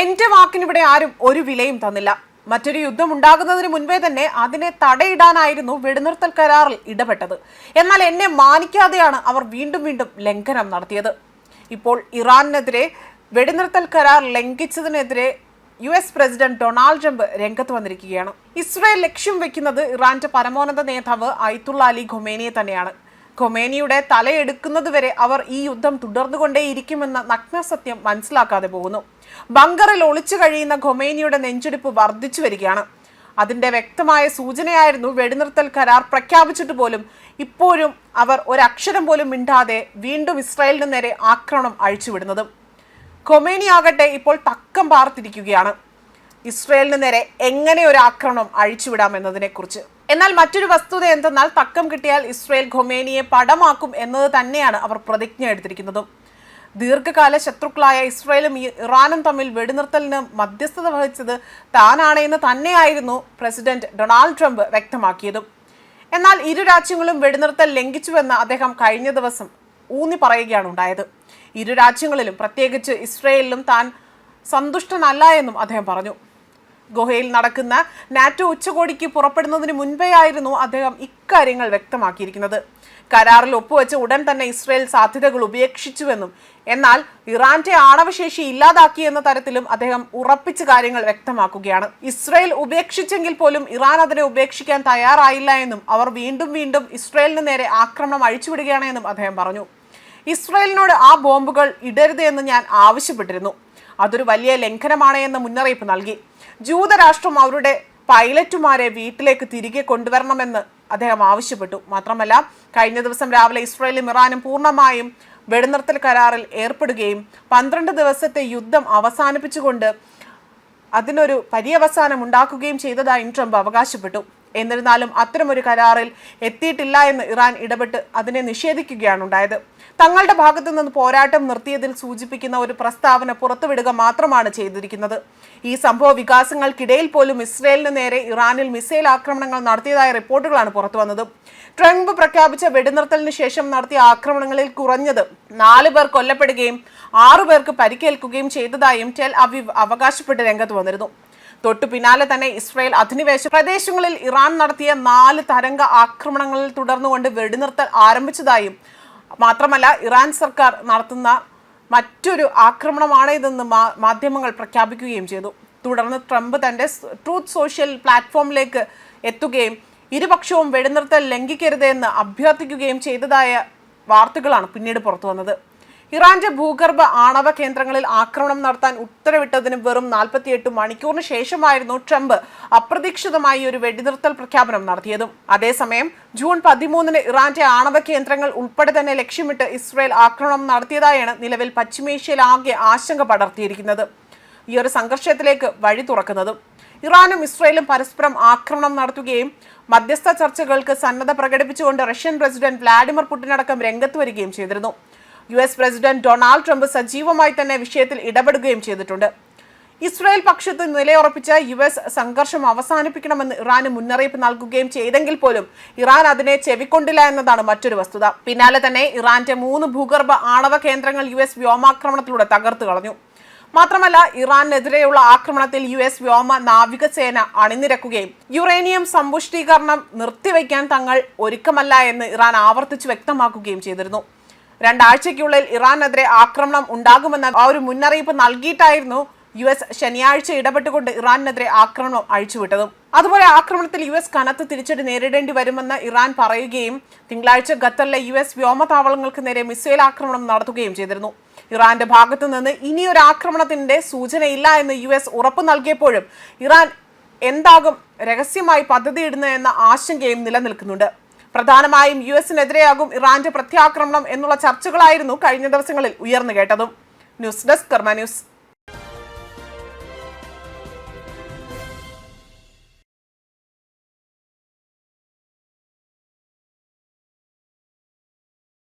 എന്റെ വാക്കിനിവിടെ ആരും ഒരു വിലയും തന്നില്ല. മറ്റൊരു യുദ്ധം ഉണ്ടാകുന്നതിന് മുൻപേ തന്നെ അതിനെ തടയിടാനായിരുന്നു വെടിനിർത്തൽ കരാറിൽ ഇടപെട്ടത്. എന്നാൽ എന്നെ മാനിക്കാതെയാണ് അവർ വീണ്ടും വീണ്ടും ലംഘനം നടത്തിയത്. ഇപ്പോൾ ഇറാനെതിരെ വെടിനിർത്തൽ കരാർ ലംഘിച്ചതിനെതിരെ U S president Donald Trump രംഗത്ത് വന്നിരിക്കുകയാണ്. ഇസ്രായേൽ ലക്ഷ്യം വെക്കുന്നത് ഇറാന്റെ പരമോന്നത നേതാവ് അയ്തുള്ള അലി ഖൊമേനിയെ തന്നെയാണ്. ഖൊമേനിയുടെ തലയെടുക്കുന്നതുവരെ അവർ ഈ യുദ്ധം തുടർന്നുകൊണ്ടേയിരിക്കുമെന്ന നഗ്നസത്യം മനസ്സിലാക്കാതെ പോകുന്നു. ബങ്കറിൽ ഒളിച്ചു കഴിയുന്ന ഖൊമേനിയുടെ നെഞ്ചെടുപ്പ് വർദ്ധിച്ചു വരികയാണ്. അതിന്റെ വ്യക്തമായ സൂചനയായിരുന്നു വെടിനിർത്തൽ കരാർ പ്രഖ്യാപിച്ചിട്ട് പോലും ഇപ്പോഴും അവർ ഒരക്ഷരം പോലും മിണ്ടാതെ വീണ്ടും ഇസ്രായേലിന് നേരെ ആക്രമണം അഴിച്ചുവിടുന്നത്. ഖൊമേനി ആകട്ടെ ഇപ്പോൾ തക്കം പാർത്തിരിക്കുകയാണ്. ഇസ്രയേലിന് നേരെ എങ്ങനെ ഒരു ആക്രമണം അഴിച്ചുവിടാം എന്നതിനെ കുറിച്ച് എന്നാൽ മറ്റൊരു വസ്തുത എന്തെന്നാൽ തക്കം കിട്ടിയാൽ ഇസ്രയേൽ ഖൊമേനിയെ പടമാക്കും എന്നത് തന്നെയാണ് അവർ പ്രതിജ്ഞ എടുത്തിരിക്കുന്നതും. ദീർഘകാല ശത്രുക്കളായ ഇസ്രയേലും ഇറാനും തമ്മിൽ വെടിനിർത്തലിന് മധ്യസ്ഥത വഹിച്ചത് താനാണെന്ന് തന്നെയായിരുന്നു പ്രസിഡന്റ് ഡൊണാൾഡ് ട്രംപ് വ്യക്തമാക്കിയതും. എന്നാൽ ഇരു രാജ്യങ്ങളും വെടിനിർത്തൽ ലംഘിച്ചുവെന്ന് അദ്ദേഹം കഴിഞ്ഞ ദിവസം ഊന്നി പറയുകയാണ് ഉണ്ടായത്. ഇരു രാജ്യങ്ങളിലും പ്രത്യേകിച്ച് ഇസ്രയേലിലും താൻ സന്തുഷ്ടനല്ല എന്നും അദ്ദേഹം പറഞ്ഞു. ഗുഹയിൽ നടക്കുന്ന നാറ്റോ ഉച്ചകോടിക്ക് പുറപ്പെടുന്നതിന് മുൻപേയായിരുന്നു അദ്ദേഹം ഇക്കാര്യങ്ങൾ വ്യക്തമാക്കിയിരിക്കുന്നത്. കരാറിൽ ഒപ്പുവെച്ച് ഉടൻ തന്നെ ഇസ്രയേൽ സാധ്യതകൾ ഉപേക്ഷിച്ചുവെന്നും എന്നാൽ ഇറാന്റെ ആണവശേഷി ഇല്ലാതാക്കി എന്ന തരത്തിലും അദ്ദേഹം ഉറപ്പിച്ച കാര്യങ്ങൾ വ്യക്തമാക്കുകയാണ്. ഇസ്രയേൽ ഉപേക്ഷിച്ചെങ്കിൽ പോലും ഇറാൻ അതിനെ ഉപേക്ഷിക്കാൻ തയ്യാറായില്ല എന്നും അവർ വീണ്ടും വീണ്ടും ഇസ്രയേലിന് നേരെ ആക്രമണം അഴിച്ചുവിടുകയാണ് എന്നും അദ്ദേഹം പറഞ്ഞു. ഇസ്രയേലിനോട് ആ ബോംബുകൾ ഇടരുത് എന്ന് ഞാൻ ആവശ്യപ്പെട്ടിരുന്നു. അതൊരു വലിയ ലംഘനമാണ് എന്ന് മുന്നറിയിപ്പ് നൽകി. ജൂതരാഷ്ട്രം അവരുടെ പൈലറ്റുമാരെ വീട്ടിലേക്ക് തിരികെ കൊണ്ടുവരണമെന്ന് അദ്ദേഹം ആവശ്യപ്പെട്ടു. മാത്രമല്ല കഴിഞ്ഞ ദിവസം രാവിലെ ഇസ്രായേലും ഇറാനും പൂർണമായും വെടിനിർത്തൽ കരാറിൽ ഏർപ്പെടുകയും പന്ത്രണ്ട് ദിവസത്തെ യുദ്ധം അവസാനിപ്പിച്ചുകൊണ്ട് അതിനൊരു പര്യവസാനം ഉണ്ടാക്കുകയും ചെയ്തതായും ട്രംപ് അവകാശപ്പെട്ടു. എന്നിരുന്നാലും അത്തരമൊരു കരാറിൽ എത്തിയിട്ടില്ല എന്ന് ഇറാൻ ഇടപെട്ട് അതിനെ നിഷേധിക്കുകയാണ് ഉണ്ടായത്. തങ്ങളുടെ ഭാഗത്തു നിന്ന് പോരാട്ടം നിർത്തിയതിൽ സൂചിപ്പിക്കുന്ന ഒരു പ്രസ്താവന പുറത്തുവിടുക മാത്രമാണ് ചെയ്തിരിക്കുന്നത്. ഈ സംഭവ വികാസങ്ങൾക്കിടയിൽ പോലും ഇസ്രയേലിന് നേരെ ഇറാനിൽ മിസൈൽ ആക്രമണങ്ങൾ നടത്തിയതായ റിപ്പോർട്ടുകളാണ് പുറത്തു വന്നത്. ട്രംപ് പ്രഖ്യാപിച്ച വെടിനിർത്തലിന് ശേഷം നടത്തിയ ആക്രമണങ്ങളിൽ കുറഞ്ഞത് നാല് പേർ കൊല്ലപ്പെടുകയും ആറു പേർക്ക് പരിക്കേൽക്കുകയും ചെയ്തതായും ടെൽ അവീവ് അവകാശപ്പെട്ട് രംഗത്ത് വന്നിരുന്നു. തൊട്ടു പിന്നാലെ തന്നെ ഇസ്രായേൽ അധിനിവേശ പ്രദേശങ്ങളിൽ ഇറാൻ നടത്തിയ നാല് തരംഗ ആക്രമണങ്ങളിൽ തുടർന്നുകൊണ്ട് വെടിനിർത്തൽ ആരംഭിച്ചതായും മാത്രമല്ല ഇറാൻ സർക്കാർ നടത്തുന്ന മറ്റൊരു ആക്രമണമാണ് ഇതെന്ന് മാധ്യമങ്ങൾ പ്രഖ്യാപിക്കുകയും ചെയ്തു. തുടർന്ന് ട്രംപ് തന്റെ ട്രൂത്ത് സോഷ്യൽ പ്ലാറ്റ്ഫോമിലേക്ക് എത്തുകയും ഇരുപക്ഷവും വെടിനിർത്തൽ ലംഘിക്കരുത് എന്ന് അഭ്യർത്ഥിക്കുകയും ചെയ്തതായ വാർത്തകളാണ് പിന്നീട് പുറത്തു വന്നത് ഇറാന്റെ ഭൂഗർഭ ആണവ കേന്ദ്രങ്ങളിൽ ആക്രമണം നടത്താൻ ഉത്തരവിട്ടതിന് വെറും നാൽപ്പത്തിയെട്ട് മണിക്കൂറിന് ശേഷമായിരുന്നു ട്രംപ് അപ്രതീക്ഷിതമായി ഒരു വെടിനിർത്തൽ പ്രഖ്യാപനം നടത്തിയതും. അതേസമയം ജൂൺ പതിമൂന്നിന് ഇറാന്റെ ആണവ കേന്ദ്രങ്ങൾ ഉൾപ്പെടെ തന്നെ ലക്ഷ്യമിട്ട് ഇസ്രയേൽ ആക്രമണം നടത്തിയതായാണ് നിലവിൽ പശ്ചിമേഷ്യയിൽ ആകെ ആശങ്ക പടർത്തിയിരിക്കുന്നത്. ഈ ഒരു സംഘർഷത്തിലേക്ക് വഴി തുറക്കുന്നതും. ഇറാനും ഇസ്രയേലും പരസ്പരം ആക്രമണം നടത്തുകയും മധ്യസ്ഥ ചർച്ചകൾക്ക് സന്നദ്ധ പ്രകടിപ്പിച്ചുകൊണ്ട് റഷ്യൻ പ്രസിഡന്റ് വ്ലാഡിമിർ പുടിനടക്കം രംഗത്ത് വരികയും ചെയ്തിരുന്നു. U S president Donald Trump സജീവമായി തന്നെ വിഷയത്തിൽ ഇടപെടുകയും ചെയ്തിട്ടുണ്ട്. ഇസ്രായേൽ പക്ഷത്ത് നിലയുറപ്പിച്ച യു എസ് സംഘർഷം അവസാനിപ്പിക്കണമെന്ന് ഇറാന് മുന്നറിയിപ്പ് നൽകുകയും ചെയ്തെങ്കിൽ പോലും ഇറാൻ അതിനെ ചെവിക്കൊണ്ടില്ല എന്നതാണ് മറ്റൊരു വസ്തുത. പിന്നാലെ തന്നെ ഇറാന്റെ മൂന്ന് ഭൂഗർഭ ആണവ കേന്ദ്രങ്ങൾ യു എസ് വ്യോമാക്രമണത്തിലൂടെ തകർത്തു കളഞ്ഞു. മാത്രമല്ല ഇറാനെതിരെയുള്ള ആക്രമണത്തിൽ യു എസ് വ്യോമ നാവികസേന അണിനിരക്കുകയും യുറേനിയം സമ്പുഷ്ടീകരണം നിർത്തിവെക്കാൻ തങ്ങൾ ഒരുക്കമല്ല എന്ന് ഇറാൻ ആവർത്തിച്ച് വ്യക്തമാക്കുകയും ചെയ്തിരുന്നു. രണ്ടാഴ്ചയ്ക്കുള്ളിൽ ഇറാനെതിരെ ആക്രമണം ഉണ്ടാകുമെന്ന ആ ഒരു മുന്നറിയിപ്പ് നൽകിയിട്ടായിരുന്നു യു എസ് ശനിയാഴ്ച ഇടപെട്ടുകൊണ്ട് ഇറാനെതിരെ ആക്രമണം അഴിച്ചുവിട്ടതും. അതുപോലെ ആക്രമണത്തിൽ യു എസ് കനത്ത് തിരിച്ചടി നേരിടേണ്ടി വരുമെന്ന് ഇറാൻ പറയുകയും തിങ്കളാഴ്ച ഖത്തറിലെ യു എസ് വ്യോമതാവളങ്ങൾക്ക് നേരെ മിസൈൽ ആക്രമണം നടത്തുകയും ചെയ്തിരുന്നു. ഇറാന്റെ ഭാഗത്തു നിന്ന് ഇനിയൊരു ആക്രമണത്തിന്റെ സൂചനയില്ല എന്ന് യു എസ് ഉറപ്പ് നൽകിയപ്പോഴും ഇറാൻ എന്താകും രഹസ്യമായി പദ്ധതിയിടുന്നതെന്ന ആശങ്കയും നിലനിൽക്കുന്നുണ്ട്. പ്രധാനമായും യു എസിനെതിരെയാകും ഇറാന്റെ പ്രത്യാക്രമണം എന്നുള്ള ചർച്ചകളായിരുന്നു കഴിഞ്ഞ ദിവസങ്ങളിൽ ഉയർന്നു കേട്ടതും. News desk Karma news.